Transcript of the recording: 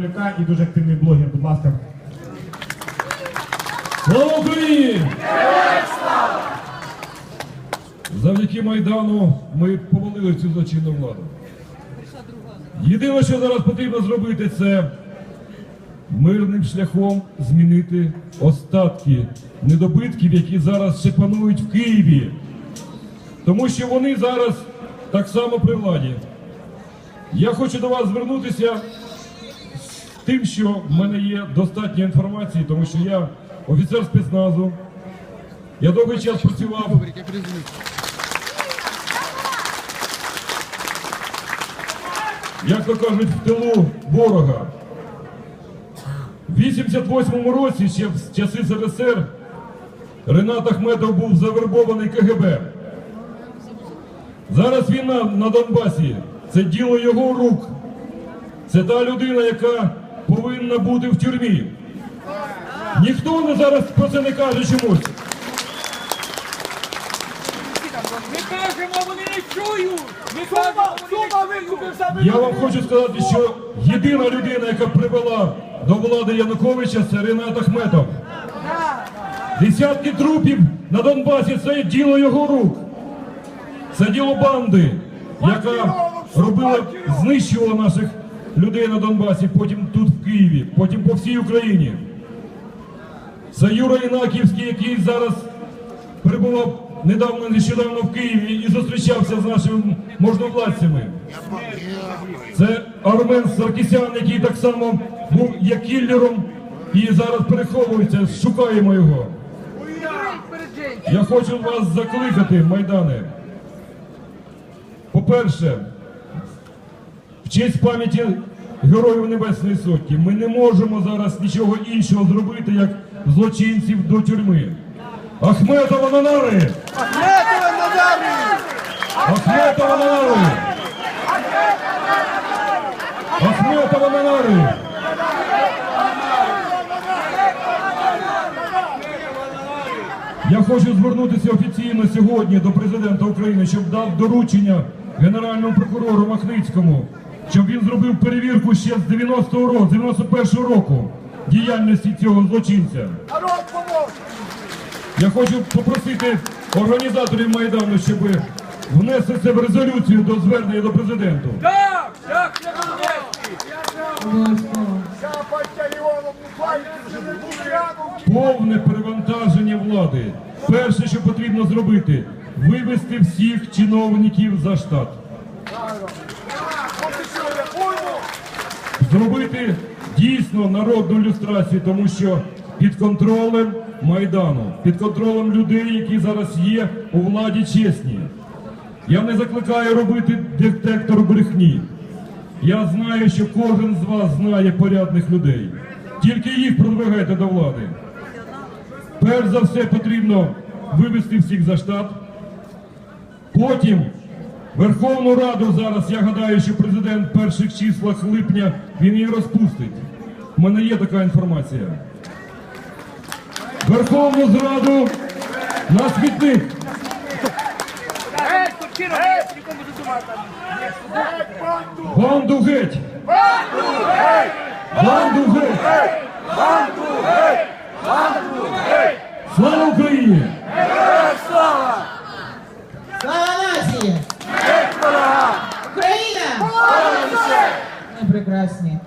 Поляка і дуже активний блогер. Будь ласка. Слава Україні! Завдяки Майдану ми повалили цю злочинну владу. Єдине, що зараз потрібно зробити, це мирним шляхом змінити остатки недобитків, які зараз ще панують в Києві. Тому що вони зараз так само при владі. Я хочу до вас звернутися тим, що в мене є достатньо інформації, тому що я офіцер спецназу. Я довгий час працював як то кажуть, в тилу ворога. В 88-му році, ще в часи СРСР, Ренат Ахметов був завербований КГБ. Зараз війна на Донбасі це діло його рук. Це та людина, яка повинна бути в тюрмі. Ніхто не зараз про це не каже чомусь. Ми кажемо, вони не чують! Ми кажемо, вони не чують! Я вам хочу сказати, що єдина людина, яка привела до влади Януковича, це Ренат Ахметов. Десятки трупів на Донбасі це діло його рук. Це діло банди, яка робила, знищувала наших людей на Донбасі, потім тут в Києві, потім по всій Україні. Це Юра Інаківський, який зараз перебував недавно нещодавно в Києві і зустрічався з нашими можновладцями. Це Армен Саркісян, який так само був є кіллером і зараз переховується. Шукаємо його. Я хочу вас закликати, Майдане. По-перше, в честь пам'яті Героїв Небесної Сотні ми не можемо зараз нічого іншого зробити, як злочинців до тюрми. Ахметова на нари! Ахметова на нари! Ахметова на нари! Я хочу звернутися офіційно сьогодні до президента України, щоб дав доручення генеральному прокурору Махницькому, щоб він зробив перевірку ще з 90-го року, з 91-го року діяльності цього злочинця. Я хочу попросити організаторів Майдану, щоб внесли це в резолюцію до звернення до президента. Так, так, не! Повне перевантаження влади. Перше, що потрібно зробити, вивести всіх чиновників за штат. Зробити дійсно народну люстрацію, тому що під контролем Майдану, під контролем людей, які зараз є у владі чесні. Я не закликаю робити детектор брехні. Я знаю, що кожен з вас знає порядних людей. Тільки їх продвигайте до влади. Перш за все потрібно вивести всіх за штат. Потім Верховну Раду зараз, я гадаю, що президент в перших числах липня він її розпустить. У мене є така інформація. Верховну зраду на смітник. Банду геть! Банду геть! Банду геть! Банду геть! Банду геть! Слава Україні! прекрасні.